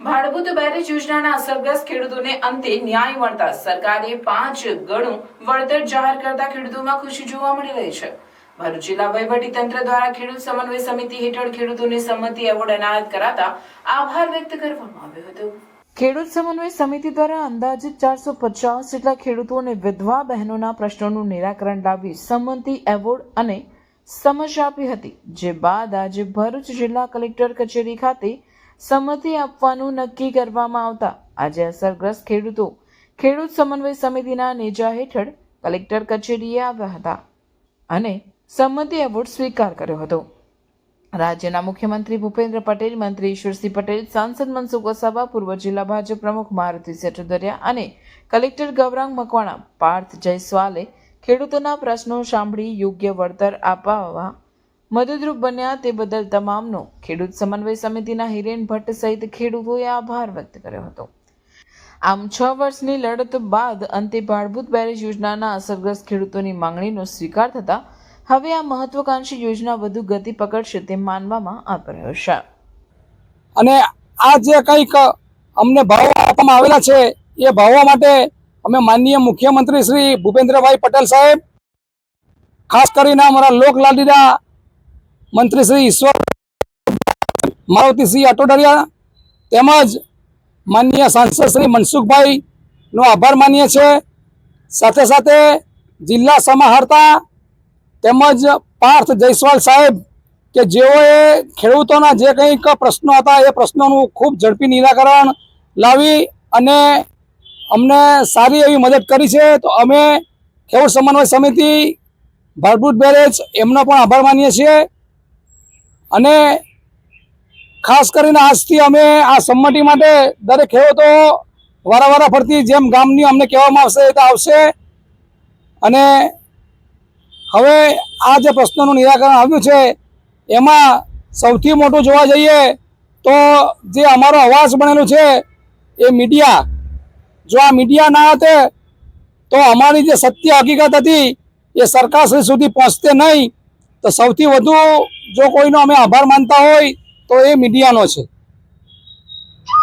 Bhadbhut barrage યોજનાના અસરગ્રસ્ત ખેડૂતોને અંતે ન્યાય મળતા સરકારે પાંચ ગણું વળતર જાહેર કરતા ખેડૂતોમાં ખુશી જોવા મળી રહી છે. ભરૂચ જિલ્લા વહીવટી તંત્ર દ્વારા ખેડૂત સમન્વય સમિતિ હેઠળ ખેડૂતોને સંમતિ એવોર્ડ એનાયત કરાતા આભાર વ્યક્ત કરવામાં આવ્યો હતો. ખેડૂત સમન્વય સમિતિ દ્વારા અંદાજિત ચારસો પચાસ જેટલા ખેડૂતો અને વિધવા બહેનોના પ્રશ્નોનું નિરાકરણ લાવી સંમતિ એવોર્ડ અને સમજ આપી હતી. જે બાદ આજે ભરૂચ જિલ્લા કલેક્ટર કચેરી ખાતે સંમતિ આપવાનું નક્કી કરવામાં આવતા. આજે અસરગ્રસ્ત ખેડૂતો, ખેડૂત સમન્વય સમિતિના નેજા હેઠળ કલેક્ટર કચેરીએ આવ્યા હતા અને સંમતિ એવોર્ડ સ્વીકાર કર્યો હતો. રાજ્યના મુખ્યમંત્રી ભૂપેન્દ્ર પટેલ, મંત્રી ઈશ્વરસિંહ પટેલ, સાંસદ મનસુખ વસાવા, પૂર્વ જિલ્લા ભાજપ પ્રમુખ મારુતિ સેટુદરિયા અને કલેક્ટર ગૌરાંગ મકવાણા, પાર્થ જયસ્વાલે ખેડૂતોના પ્રશ્નો સાંભળી યોગ્ય વળતર આપવા મદદરૂપ બન્યા તે બદલ તમામનો ખેડૂત સમન્વય સમિતિના હિરેન ભટ્ટ સહિત ખેડૂતોએ આભાર વ્યક્ત કર્યો હતો. આમ છ વર્ષની લડત બાદ અંતે ભાડભૂત બેરેજ યોજનાના અસરગ્રસ્ત ખેડૂતોની માંગણીનો સ્વીકાર થતા હવે આ મહત્વકાંક્ષી યોજના વધુ ગતિ પકડશે તેમ માનવામાં આવી રહ્યો છે. અને આ જે કંઈક અમને ભાવો આપવામાં આવેલા છે, એ ભાવવા માટે અમે માનનીય મુખ્યમંત્રી શ્રી ભૂપેન્દ્રભાઈ પટેલ સાહેબ, ખાસ કરીને અમારા લોકલાડીના મંત્રી શ્રી ઈશ્વર મારુતિસિંહ અટોડરિયા તેમજ માનનીય સાંસદ શ્રી મનસુખભાઈનો આભાર માનીએ છીએ. સાથે સાથે જિલ્લા સમાહર્તા તેમજ પાર્થ જયસ્વાલ સાહેબ કે જેઓએ ખેડૂતોના જે કંઈક પ્રશ્નો હતા એ પ્રશ્નોનું ખૂબ ઝડપી નિરાકરણ લાવી અને અમને સારી એવી મદદ કરી છે, તો અમે ખેડૂત સમન્વય સમિતિ ભરભૂત બેરેજ, એમનો પણ આભાર માનીએ છીએ. અને ખાસ કરીને આજથી અમે આ સંમતિ માટે દરેક ખેડૂતો વારાવારા ફરતી જેમ ગામની અમને કહેવામાં આવશે એ આવશે. અને હવે આ જે પ્રશ્નોનું નિરાકરણ આવ્યું છે, એમાં સૌથી મોટું જોવા જઈએ તો જે અમારો અવાજ બનેલું છે, એ મીડિયા જો આ મીડિયા ના હતે, તો અમારી જે સત્ય હકીકત હતી, એ સરકારશ્રી સુધી પહોંચતે નહીં. તો સૌથી વધુ જો કોઈનો અમે આભાર માનતા હોય, તો એ મીડિયાનો છે.